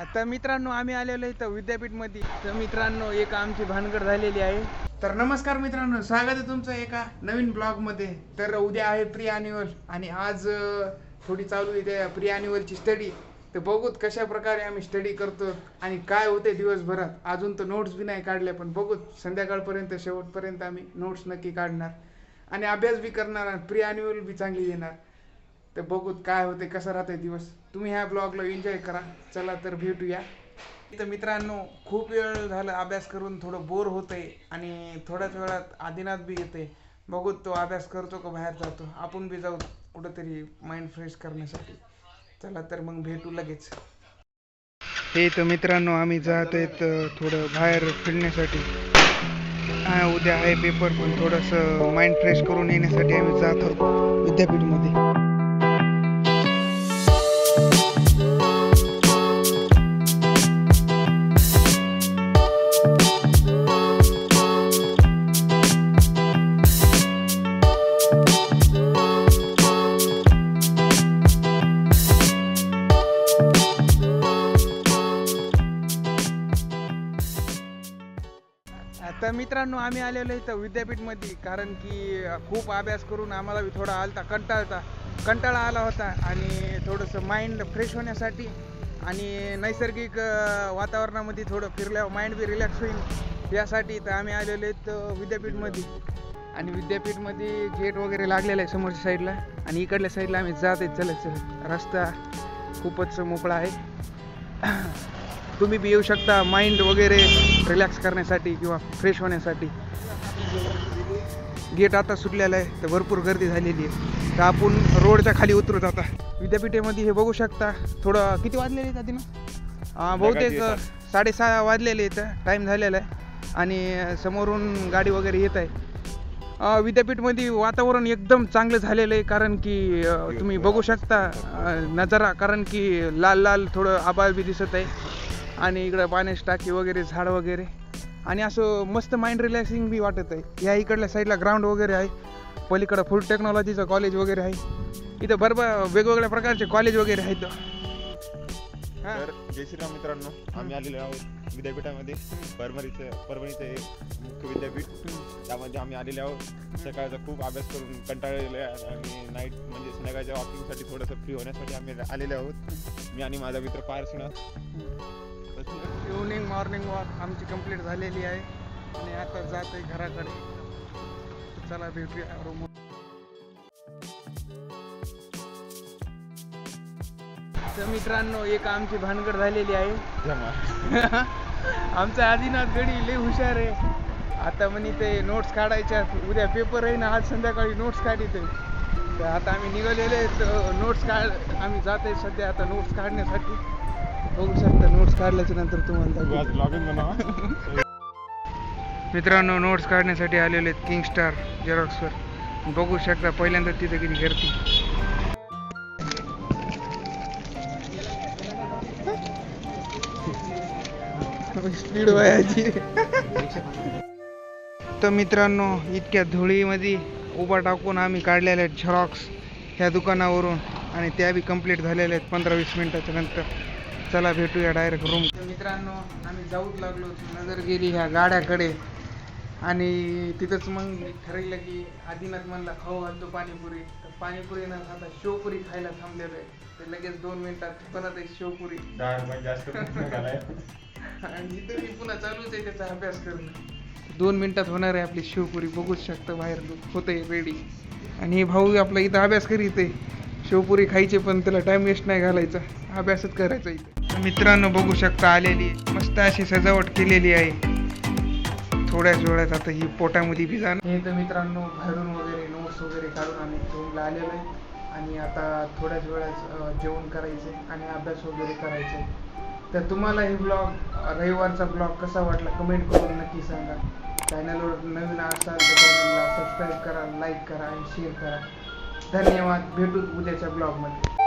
आता मित्रांनो आम्ही आलेलो इथं विद्यापीठमध्ये. तर मित्रांनो एक आमची भानगड झालेली आहे. तर नमस्कार मित्रांनो स्वागत आहे तुमचं एका नवीन ब्लॉगमध्ये. तर उद्या आहे प्री अॅन्युअल आणि आज अं, थोडी चालू आहे त्या प्री अॅन्युअलची स्टडी तर बघूत कशा प्रकारे आम्ही स्टडी करतो आणि काय होते दिवसभरात. अजून तर नोट्स बी नाही काढल्या पण बघूत संध्याकाळपर्यंत शेवटपर्यंत आम्ही नोट्स नक्की काढणार. आणि अभ्यास बी करणार आणि प्री अॅन्युअल बी चांगली देणार तर बघूत काय होते कसं राहते दिवस. तुम्ही ह्या ब्लॉगला एन्जॉय करा. चला तर भेटूया. तर मित्रांनो खूप वेळ झाला अभ्यास करून थोडं बोर होतंय आणि थोड्याच वेळात आदिनाथ बी येते बघूत तो अभ्यास करतो का बाहेर जातो. आपण बी जाऊ कुठंतरी माइंड फ्रेश करण्यासाठी. चला तर मग भेटू लगेच. हे तर मित्रांनो आम्ही जात आहेत थोडं बाहेर फिरण्यासाठी. हा उद्या आहे पेपर पण थोडंसं माइंड फ्रेश करून येण्यासाठी आम्ही जात आहोत विद्यापीठमध्ये. मित्रांनो आम्ही आलेलो इथं विद्यापीठमध्ये कारण की खूप अभ्यास करून आम्हाला बी थोडा आलता कंटाळता कंटाळा आला होता आणि थोडंसं माइंड फ्रेश होण्यासाठी आणि नैसर्गिक वातावरणामध्ये थोडं फिरल्यावर माइंड बी रिलॅक्स होईल यासाठी तर आम्ही आलेलो आहेत विद्यापीठमध्ये. आणि विद्यापीठमध्ये गेट वगैरे लागलेलं आहे समोरच्या साईडला आणि इकडल्या साईडला आम्ही जात आहेत चलत चलत. रस्ता खूपच मोकळा आहे. तुम्ही बी येऊ शकता माइंड वगैरे रिलॅक्स करण्यासाठी किंवा फ्रेश होण्यासाठी. गेट आता सुटलेलं आहे तर भरपूर गर्दी झालेली आहे. तर आपण रोडच्या खाली उतरत आता. विद्यापीठेमध्ये हे बघू शकता थोडं किती वाजलेले आहेत आधी ना? बहुतेक साडेसहा वाजलेले आहेत टाईम झालेला आहे. आणि समोरून गाडी वगैरे येत आहे. विद्यापीठमध्ये वातावरण एकदम चांगलं झालेलं आहे कारण की तुम्ही बघू शकता नजारा कारण की लाल लाल थोडं आबाळ बी दिसत आहे. आणि इकडं पाण्याची टाकी वगैरे झाड वगैरे. आणि असं मस्त माइंड रिलॅक्सिंग बी वाटत आहे. ह्या इकडल्या साईडला ग्राउंड वगैरे आहे. पलीकडं फुल टेक्नॉलॉजीचं कॉलेज वगैरे आहे. इथं बरोबर वेगवेगळ्या प्रकारचे कॉलेज वगैरे आहेत. हां. तर जय श्रीराम मित्रांनो आम्ही आलेलो आहोत विद्यापीठामध्ये. परभणीचं परभणीचं हे मुख्य विद्यापीठ. त्यामध्ये आम्ही आलेले आहोत. सकाळचा खूप अभ्यास करून कंटाळलेलो आहे. आणि नाईट म्हणजे संध्याकाळच्या वॉकिंगसाठी थोडंसं फ्री होण्यासाठी आम्ही आलेले आहोत. मी आणि माझा मित्र पार्सनाथ इव्हनिंग मॉर्निंग वॉक आमची कंप्लीट झालेली आहे. आणि आता जात आहे घराकडे. चला भेटूया रूम तर मित्रांनो एक आमची भानगड झालेली आहे. जमा. आमचा आदिनाथ गडी लय हुशार आहे. आता म्हणे ते नोट्स काढायच्या उद्या पेपर आहे ना आज संध्याकाळी नोट्स काढित आहे तर आता आम्ही निघालेले नोट्स काढ आम्ही जात आहे सध्या आता नोट्स काढण्यासाठी. बघू शकता नोट्स काढल्याच्या नंतर तुम्हाला मित्रांनो नोट्स काढण्यासाठी आलेले आहेत किंग स्टार झेरॉक्सवर बघू शकता पहिल्यांदा तिथे किती गर्दी. स्पीड वयाची. तर मित्रांनो इतक्या धुळीमध्ये उभा टाकून आम्ही काढलेले आहेत झेरॉक्स ह्या दुकानावरून आणि त्या बी कंप्लीट झालेल्या आहेत पंधरा वीस मिनिटाच्या नंतर. चला भेटूया डायरेक्ट रूम मित्रांनो आम्ही जाऊच लागलो नजर गेली ह्या गाड्याकडे. आणि तिथंच मग मी ठरवलं की आदिनाथ म्हणला खाऊ घालतो पाणीपुरी. तर पाणीपुरी न खाता शेवपुरी खायला थांबलेलो आहे. तर लगेच दोन मिनिटात बनत आहे शेवपुरी. आणि इथं मी पुन्हा चालूच आहे त्याचा अभ्यास करणं दोन मिनिटात होणार आहे आपली शिवपुरी. बघूच शकता बाहेर होते रेडी आणि हे भाऊ आपला इथं अभ्यास करीत आहे. शिवपुरी खायची पण त्याला टाइम वेस्ट नाही घालायचा. अभ्यासच करायचा इथं. मित्रांनो बघू शकता आलेली मस्त अशी सजावट केलेली आहे. थोड्याच वेळात आता ही पोटामध्ये बी जाणार. हे तर मित्रांनो बाहेरून वगैरे नोट्स वगैरे काढून आम्ही रूमला आलेलो आहे. आणि आता थोड्याच वेळात जेवण करायचं आणि अभ्यास वगैरे करायचा आहे तर तुम्हाला हे ब्लॉग रविवारचा ब्लॉग कसा वाटला कमेंट करून नक्की सांगा. चॅनलवर नवीन असाल तर चॅनलला सबस्क्राईब करा लाईक करा आणि शेअर करा. धन्यवाद. भेटू उद्याच्या ब्लॉगमध्ये